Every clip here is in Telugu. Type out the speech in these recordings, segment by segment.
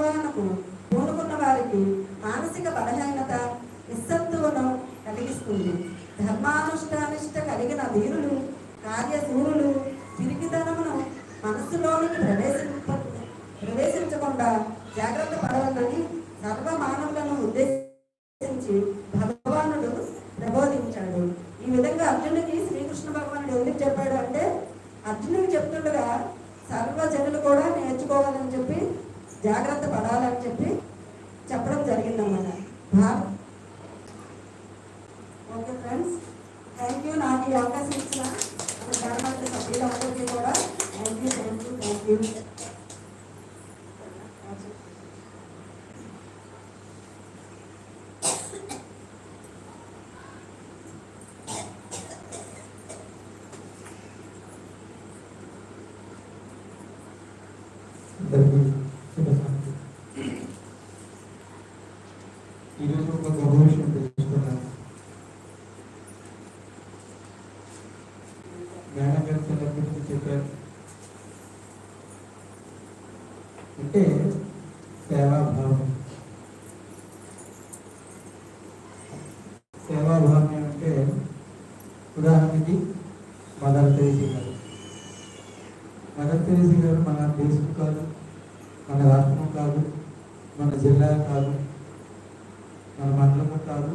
నిర్వహణకు పూనుకున్న వారికి మానసిక బలహీనత నిస్సత్తువను కలిగిస్తుంది. ధర్మానుష్ఠానిష్ట కలిగిన వీరులు కార్యశూరులు తిరిగితనమును మనస్సులోనికి ప్రవేశింప ప్రవేశించకుండా జాగ్రత్త పడవాలని సర్వ మానవులను ఉద్దేశించి భగవానుడు ప్రబోధించాడు. ఈ విధంగా అర్జునుడికి శ్రీకృష్ణ భగవానుడు ఎందుకు చెప్పాడు అంటే అర్జునుడికి చెప్తుండగా సర్వజనులు కూడా నేర్చుకోవాలని చెప్పి జాగ్రత్త పడాలని చెప్పి చెప్పడం జరిగిందన్నమాట Bharat okay friends. Thank you నాకు ఈ అవకాశం ఇచ్చిన గవర్నమెంట్ సభ్యులందరికీ కూడా thank you thank you thank you Thank you. ఒక గొప్ప విషయం తెలుసుకున్నాను మేడం గారు చిన్న గురించి చెప్పారు. అంటే సేవాభావం సేవాభావం అంటే ఉదాహరణకి మదర్ తెరీసీ గారు. మదర్ తెరీసీ గారు మన దేశం కాదు మన రాష్ట్రం కాదు మన జిల్లా కాదు మన మండలము కాదు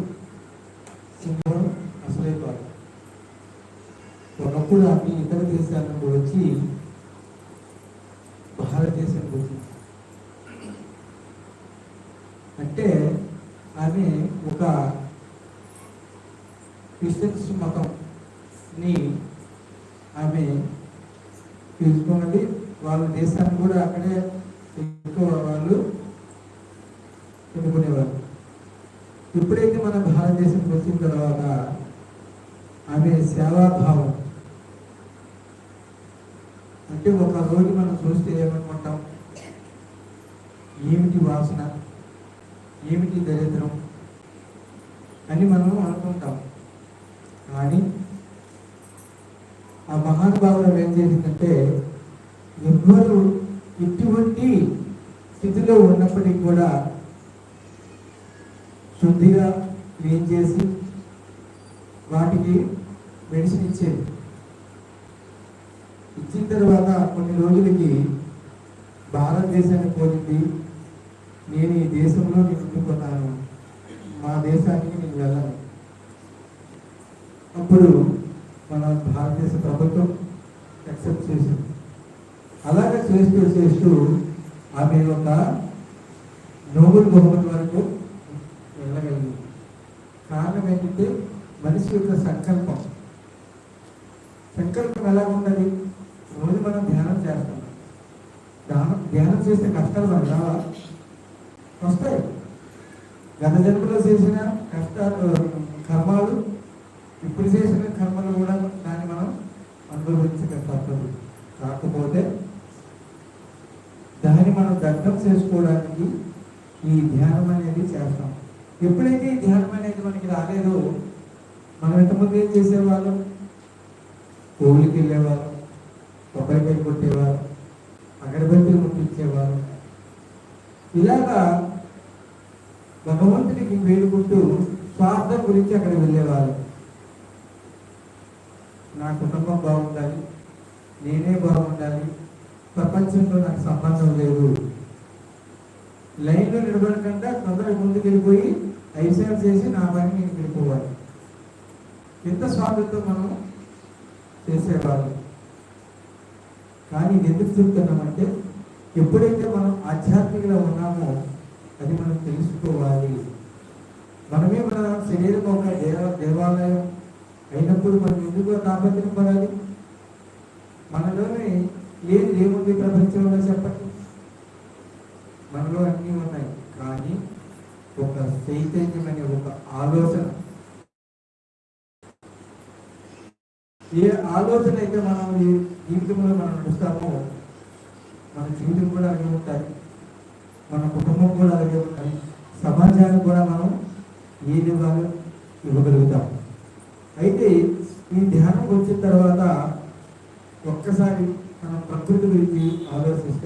సింహం అసలే కాదు. ఒకప్పుడు అన్ని ఇతర దేశాల నుండి వచ్చి భారతదేశానికి వచ్చింది అంటే ఆమె ఒక క్రిస్టియన్స్ మతంని ఆమె తీసుకోండి వాళ్ళ దేశాన్ని కూడా అక్కడే ఎక్కువ వాళ్ళు ఎన్నుకునేవారు ఎప్పుడైతే మన భారతదేశంకి వచ్చిన తర్వాత ఆమె సేవాభావం. అంటే ఒక రోజు మనం చూస్తే ఏమనుకుంటాం? ఏమిటి వాసన? ఏమిటి దరిద్రం? అని మనం అనుకుంటాం. కానీ ఆ మహానుభావులు ఏం చేసిందంటే ఎవ్వరు ఇటువంటి స్థితిలో ఉన్నప్పటికీ కూడా శుద్ధిగా క్లీన్ చేసి వాటికి మెడిసిన్ ఇచ్చేది. ఇచ్చిన తర్వాత కొన్ని రోజులకి భారతదేశాన్ని పోయింది నేను ఈ దేశంలో నిలుపుకున్నాను మా దేశానికి నేను వెళ్ళను. అప్పుడు మన భారతదేశ ప్రభుత్వం యాక్సెప్ట్ చేసింది. అలాగే చేస్తూ చేస్తూ ఆమె ఒక నోబెల్ బహుమతి వరకు వెళ్ళగలిగింది కారణం ఏంటంటే మనిషి యొక్క సంకల్పం. సంకల్పం ఎలా ఉన్నది రోజు మనం ధ్యానం చేస్తాం. ధ్యానం ధ్యానం చేస్తే కష్టాలు మనకు రావా? వస్తాయి. గత జన్మలో చేసిన కష్టాలు కర్మాలు ఇప్పుడు చేసిన కర్మలు కూడా దాన్ని మనం అనుభవించక తప్పదు కాకపోతే దాన్ని మనం దగ్ధం చేసుకోవడానికి ఈ ధ్యానం అనేది చేస్తాం. ఎప్పుడైతే ఈ ధ్యానం అనేది మనకి రాలేదో మనం ఎంతమంది ఏం చేసేవాళ్ళం? కోవిలికి వెళ్ళేవారు కొబ్బరికాయ కొట్టేవారు అగరబత్తిని ముట్టించేవారు ఇలాగా భగవంతుడికి వేడుకుంటూ స్వార్థం గురించి అక్కడ వెళ్ళేవారు నా కుటుంబం బాగుండాలి నేనే బాగుండాలి ప్రపంచంతో నాకు సంబంధం లేదు. లైన్లో నిలబడకుండా తొందరగా ముందుకు వెళ్ళిపోయి ఐసేపు చేసి నా పని నేను వెళ్ళిపోవాలి ఎంత స్వాగతం మనం చేసేవాళ్ళు? కానీ ఎందుకు చెప్తున్నామంటే ఎప్పుడైతే మనం ఆధ్యాత్మికలో ఉన్నామో అది మనం తెలుసుకోవాలి. మనమే మన శరీరం ఒక దేవ దేవాలయం అయినప్పుడు మనం ఎందుకు తాపత్రం పడాలి? మనలోనే ఏది ఏముంది ప్రపంచంలో చెప్పండి? మనలో అన్నీ ఉన్నాయి. కానీ ఒక చైతన్యం అనే ఒక ఆలోచన. ఏ ఆలోచన అయితే మనం ఈ జీవితంలో మనం నడుస్తామో మన జీవితం కూడా అలాగే ఉంటాయి. మన కుటుంబం కూడా అలాగే ఉంటాయి. సమాజానికి కూడా మనం ఏది వాళ్ళు ఇవ్వగలుగుతాం. అయితే ఈ ధ్యానం వచ్చిన తర్వాత ఒక్కసారి మనం ప్రకృతి గురించి ఆలోచిస్తే